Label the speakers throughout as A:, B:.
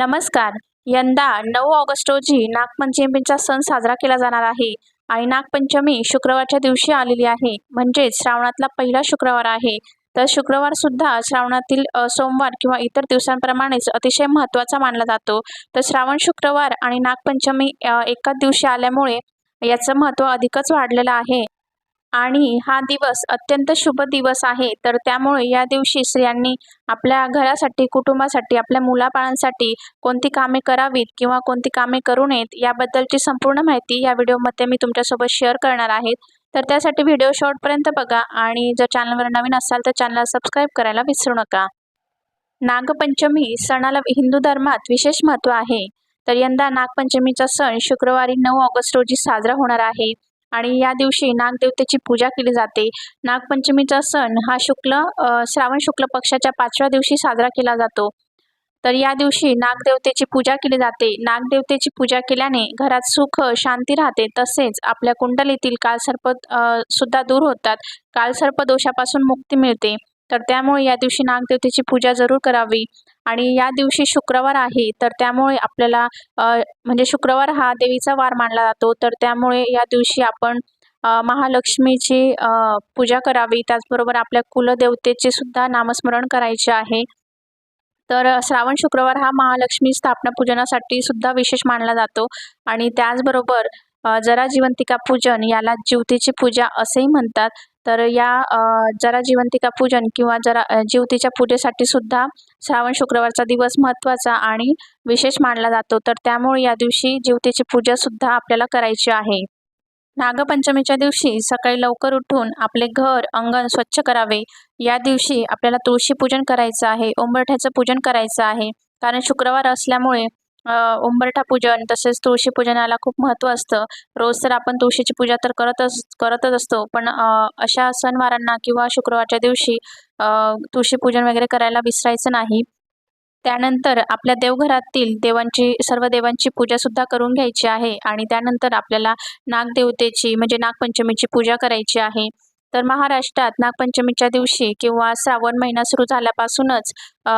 A: नमस्कार. यंदा नऊ ऑगस्ट रोजी नागपंचमीचा सण साजरा केला जाणार आहे आणि नागपंचमी शुक्रवारच्या दिवशी आलेली आहे. म्हणजेच श्रावणातला पहिला शुक्रवार आहे. तर शुक्रवार सुद्धा श्रावणातील सोमवार किंवा इतर दिवसांप्रमाणेच अतिशय महत्त्वाचा मानला जातो. तर श्रावण शुक्रवार आणि नागपंचमी एकाच दिवशी आल्यामुळे याचं महत्त्व अधिकच वाढलेलं आहे. आणि हा दिवस अत्यंत शुभ दिवस आहे. तर त्यामुळे या दिवशी स्त्रियांनी आपल्या घरासाठी कुटुंबासाठी आपल्या मुलाबाळांसाठी कोणती कामे करावीत किंवा कोणती कामे करू नयेत याबद्दलची संपूर्ण माहिती या व्हिडिओमध्ये मी तुमच्यासोबत शेअर करणार आहे. तर त्यासाठी व्हिडिओ शॉर्टपर्यंत बघा आणि जर चॅनलवर नवीन असाल तर चॅनलला सबस्क्राईब करायला विसरू नका. नागपंचमी सणाला हिंदू धर्मात विशेष महत्त्व आहे. तर यंदा नागपंचमीचा सण शुक्रवारी नऊ ऑगस्ट रोजी साजरा होणार आहे. आणि या दिवशी नागदेवतेची पूजा केली जाते. नागपंचमीचा सण हा शुक्ल श्रावण शुक्ल पक्षाच्या पाचव्या दिवशी साजरा केला जातो. तर या दिवशी नागदेवतेची पूजा केली जाते. नागदेवतेची पूजा केल्याने घरात सुख शांती राहते. तसेच आपल्या कुंडलीतील कालसर्प सुद्धा दूर होतात. कालसर्प दोषापासून मुक्ती मिळते. तर त्यामुळे या दिवशी नागदेवतेची पूजा जरूर करावी. आणि या दिवशी शुक्रवार आहे तर त्यामुळे आपल्याला म्हणजे शुक्रवार हा देवीचा वार मानला जातो. तर त्यामुळे या दिवशी आपण महालक्ष्मीची पूजा करावी. त्याचबरोबर आपल्या कुलदेवतेचे सुद्धा नामस्मरण करायचे आहे. तर श्रावण शुक्रवार हा महालक्ष्मी स्थापना पूजनासाठी सुद्धा विशेष मानला जातो. आणि त्याचबरोबर जरा जीवंतिका पूजन याला ज्योतीची पूजा असेही म्हणतात. तर या जरा जिवंतिका पूजन किंवा जरा जीवतीच्या पूजेसाठी सुद्धा श्रावण शुक्रवारचा दिवस महत्त्वाचा आणि विशेष मानला जातो. तर त्यामुळे या दिवशी जीवतीची पूजा सुद्धा आपल्याला करायची आहे. नागपंचमीच्या दिवशी सकाळी लवकर उठून आपले घर अंगण स्वच्छ करावे. या दिवशी आपल्याला तुळशी पूजन करायचं आहे उंबरठ्याचं पूजन करायचं आहे. कारण शुक्रवार असल्यामुळे उंबरठा पूजन तसेच तुळशी पूजनाला खूप महत्त्व असतं. रोज तर आपण तुळशीची पूजा तर करतच करतच असतो. पण अशा सणवारांना किंवा शुक्रवारच्या दिवशी तुळशी पूजन वगैरे करायला विसरायचं नाही. त्यानंतर आपल्या देवघरातील देवांची सर्व देवांची पूजासुद्धा करून घ्यायची आहे. आणि त्यानंतर आपल्याला नागदेवतेची म्हणजे नागपंचमीची पूजा करायची आहे. तर महाराष्ट्रात नागपंचमीच्या दिवशी किंवा श्रावण महिना सुरू झाल्यापासूनच अ,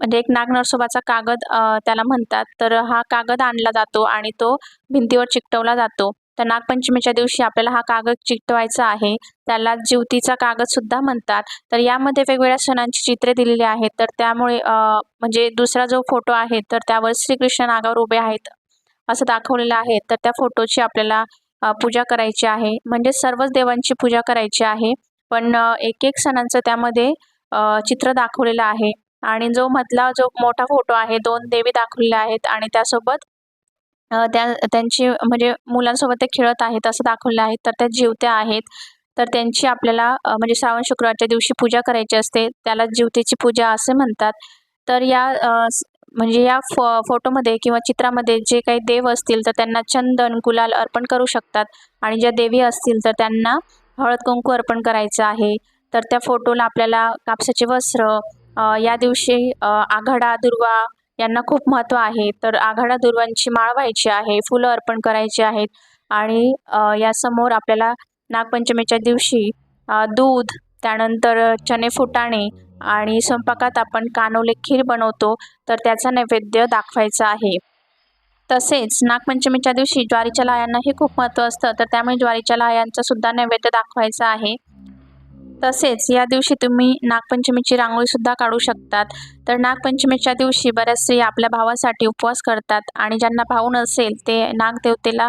A: म्हणजे एक नागनरसोबाचा कागद त्याला म्हणतात. तर हा कागद आणला जातो आणि तो भिंतीवर चिकटवला जातो. तर नागपंचमीच्या दिवशी आपल्याला हा कागद चिकटवायचा आहे. त्याला ज्योतीचा कागद सुद्धा म्हणतात. तर यामध्ये वेगवेगळ्या सणांची चित्रे दिलेली आहेत. तर त्यामुळे म्हणजे दुसरा जो फोटो आहे तर त्यावर श्रीकृष्ण नागावर उभे आहेत असं दाखवलेलं आहे. तर त्या फोटोची आपल्याला पूजा करायची आहे. म्हणजे सर्वच देवांची पूजा करायची आहे. पण एक एक सणांचं त्यामध्ये चित्र दाखवलेलं आहे. आणि जो मधला जो मोठा फोटो आहे दोन देवी दाखवलेल्या आहेत आणि त्यासोबत त्या त्यांची म्हणजे मुलांसोबत ते खेळत आहेत असं दाखवलं आहे. तर त्या जिवत्या आहेत. तर त्यांची आपल्याला म्हणजे श्रावण शुक्रवारच्या दिवशी पूजा करायची असते. त्याला जीवतेची पूजा असे म्हणतात. तर या म्हणजे या फो फोटोमध्ये किंवा चित्रामध्ये जे काही देव असतील तर त्यांना चंदन गुलाल अर्पण करू शकतात. आणि ज्या देवी असतील तर त्यांना हळद कुंकू अर्पण करायचं आहे. तर त्या फोटोला आपल्याला कापसाचे वस्त्र या दिवशी आघाडा दुर्वा यांना खूप महत्त्व आहे. तर आघाडा दुर्वांची माळ व्हायची आहे फुलं अर्पण करायची आहेत आणि यासमोर आपल्याला नागपंचमीच्या दिवशी दूध त्यानंतर चणे फुटाणे आणि स्वयंपाकात आपण कानोले खीर बनवतो तर त्याचा नैवेद्य दाखवायचा आहे. तसेच नागपंचमीच्या दिवशी ज्वारीच्या लाह्यांनाही खूप महत्त्व असतं तर त्यामुळे ज्वारीच्या लायांचा सुद्धा नैवेद्य दाखवायचा आहे. तसेच या दिवशी तुम्ही नागपंचमीची रांगोळीसुद्धा काढू शकतात. तर नागपंचमीच्या दिवशी बऱ्याच स्त्रिया आपल्या भावासाठी उपवास करतात आणि ज्यांना भाऊ नसेल ते नागदेवतेला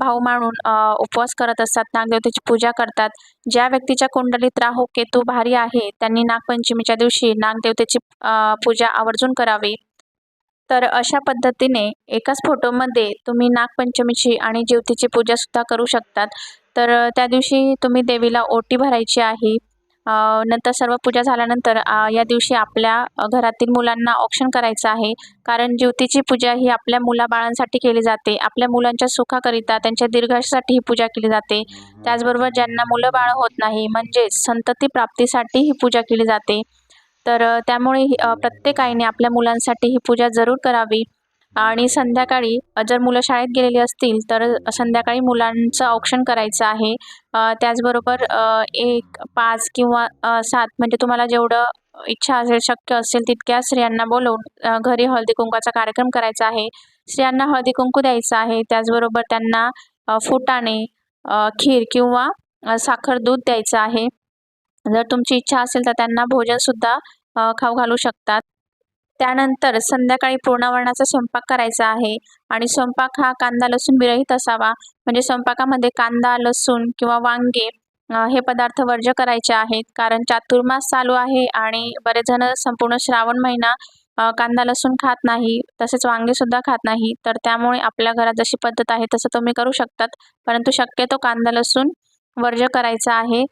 A: भाऊ मानून उपवास करत असतात नागदेवतेची पूजा करतात. ज्या व्यक्तीच्या कुंडलीत राहू केतू भारी आहे त्यांनी नागपंचमीच्या दिवशी नागदेवतेची पूजा आवर्जून करावी. तर अशा पद्धतीने एकाच फोटोमध्ये तुम्ही नागपंचमीची आणि ज्योतीची पूजासुद्धा करू शकतात. तर त्या दिवशी तुम्ही देवीला ओटी भरायची आहे. नंतर सर्व पूजा झाल्यानंतर या दिवशी आपल्या घरातील मुलांना औक्षण करायचं आहे. कारण ज्योतीची पूजा ही आपल्या मुलाबाळांसाठी केली जाते. आपल्या मुलांच्या सुखाकरिता त्यांच्या दीर्घासाठी ही पूजा केली जाते. त्याचबरोबर ज्यांना मुलं बाळ होत नाही म्हणजेच संतती प्राप्तीसाठी ही पूजा केली जाते. तर त्यामुळे ही- प्रत्येक आईने आपल्या मुलांसाठी ही पूजा जरूर करावी. आणि संध्याकाळी जर मुलं शाळेत गेलेली असतील तर संध्याकाळी मुलांचं औक्षण करायचं आहे. त्याचबरोबर एक पाच किंवा सात म्हणजे तुम्हाला जेवढं इच्छा असेल शक्य असेल तितक्या स्त्रियांना बोलवून घरी हळदी कुंकवाचा कार्यक्रम करायचा आहे. स्त्रियांना हळदी कुंकू द्यायचं आहे. त्याचबरोबर त्यांना फुटाणे खीर किंवा साखर दूध द्यायचं आहे. जर तुमची इच्छा असेल तर त्यांना भोजनसुद्धा खाऊ घालू शकतात. त्यानंतर संध्याकाळी पूर्णावरणाचा स्वयंपाक करायचा आहे आणि स्वयंपाक हा कांदा लसूण विरहित असावा. म्हणजे स्वयंपाकामध्ये कांदा लसूण किंवा वांगे हे पदार्थ वर्ज्य करायचे आहेत. कारण चातुर्मास चालू आहे आणि बरेच जण संपूर्ण श्रावण महिना कांदा लसूण खात नाही. तसेच वांगे सुद्धा खात नाही. तर त्यामुळे आपल्या घरात जशी पद्धत आहे तसं तुम्ही करू शकतात. परंतु शक्यतो कांदा लसूण वर्ज्य करायचा आहे.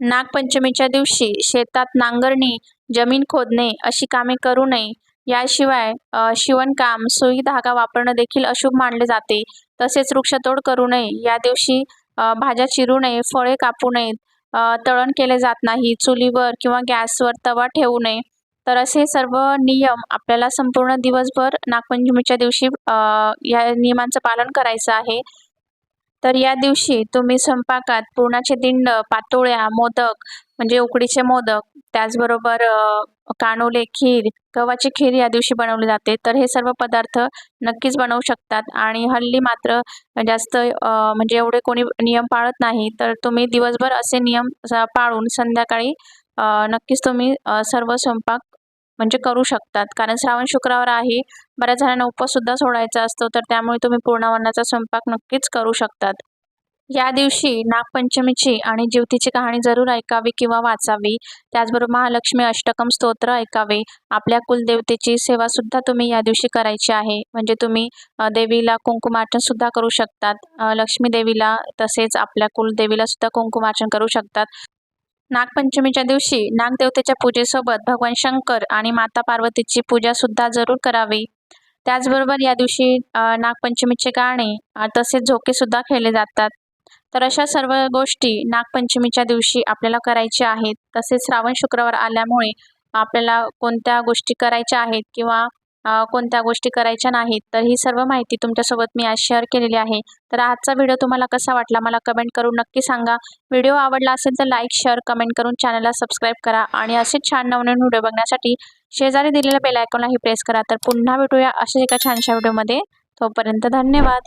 A: नागपंचमीच्या दिवशी शेतात नांगरणी जमीन खोदणे अशी कामे करू नये. याशिवाय शिवणकाम सुई धागा वापरणं देखील अशुभ मानले जाते. तसेच वृक्षतोड करू नये. या दिवशी भाज्या चिरू नये फळे कापू नयेत. तळण केले जात नाही. चुलीवर किंवा गॅसवर तवा ठेवू नये. तर असे सर्व नियम आपल्याला संपूर्ण दिवसभर नागपंचमीच्या दिवशी या नियमांचं पालन करायचं आहे. तर या दिवशी तुम्ही स्वयंपाकात पुरणाचे दिंड पातोळ्या मोदक म्हणजे उकडीचे मोदक त्याचबरोबर कानोले खीर गव्हाची खीर या दिवशी बनवली जाते. तर हे सर्व पदार्थ नक्कीच बनवू शकतात. आणि हल्ली मात्र जास्त म्हणजे एवढे कोणी नियम पाळत नाही. तर तुम्ही दिवसभर असे नियम पाळून संध्याकाळी नक्कीच तुम्ही सर्व स्वयंपाक म्हणजे करू शकतात. कारण श्रावण शुक्रवार आहे. बऱ्याच जणांना उपवाससुद्धा सोडायचा असतो. तर त्यामुळे तुम्ही पूर्णावरणाचा स्वयंपाक नक्कीच करू शकतात. या दिवशी नागपंचमीची आणि ज्योतीची कहाणी जरूर ऐकावी किंवा वाचावी. त्याचबरोबर महालक्ष्मी अष्टकम स्तोत्र ऐकावे. आपल्या कुलदेवतेची सेवासुद्धा तुम्ही या दिवशी करायची आहे. म्हणजे तुम्ही देवीला कुंकुमार्चन सुद्धा करू शकतात. लक्ष्मी देवीला तसेच आपल्या कुलदेवीला सुद्धा कुंकुमार्चन करू शकतात. नागपंचमीच्या दिवशी नागदेवतेच्या पूजेसोबत भगवान शंकर आणि माता पार्वतीची पूजासुद्धा जरूर करावी. त्याचबरोबर या दिवशी नागपंचमीचे गाणे तसेच झोके सुद्धा खेळले जातात. तर अशा सर्व गोष्टी नागपंचमीच्या दिवशी आपल्याला करायच्या आहेत. तसेच श्रावण शुक्रवार आल्यामुळे आपल्याला कोणत्या गोष्टी करायच्या आहेत किंवा कोणत्या गोष्टी करायच्या नाहीत तर ही सर्व माहिती तुमच्यासोबत मी आज शेअर केलेली आहे. तर आजचा व्हिडिओ तुम्हाला कसा वाटला मला कमेंट करून नक्की सांगा. व्हिडिओ आवडला असेल तर लाईक शेअर कमेंट करून चॅनलला सबस्क्राईब करा आणि असेच छान नवनवीन व्हिडिओ बघण्यासाठी शेजारी दिलेल्या बेल आयकॉनलाही प्रेस करा. तर पुन्हा भेटूया अशाच एका छानशा व्हिडिओमध्ये तोपर्यंत धन्यवाद.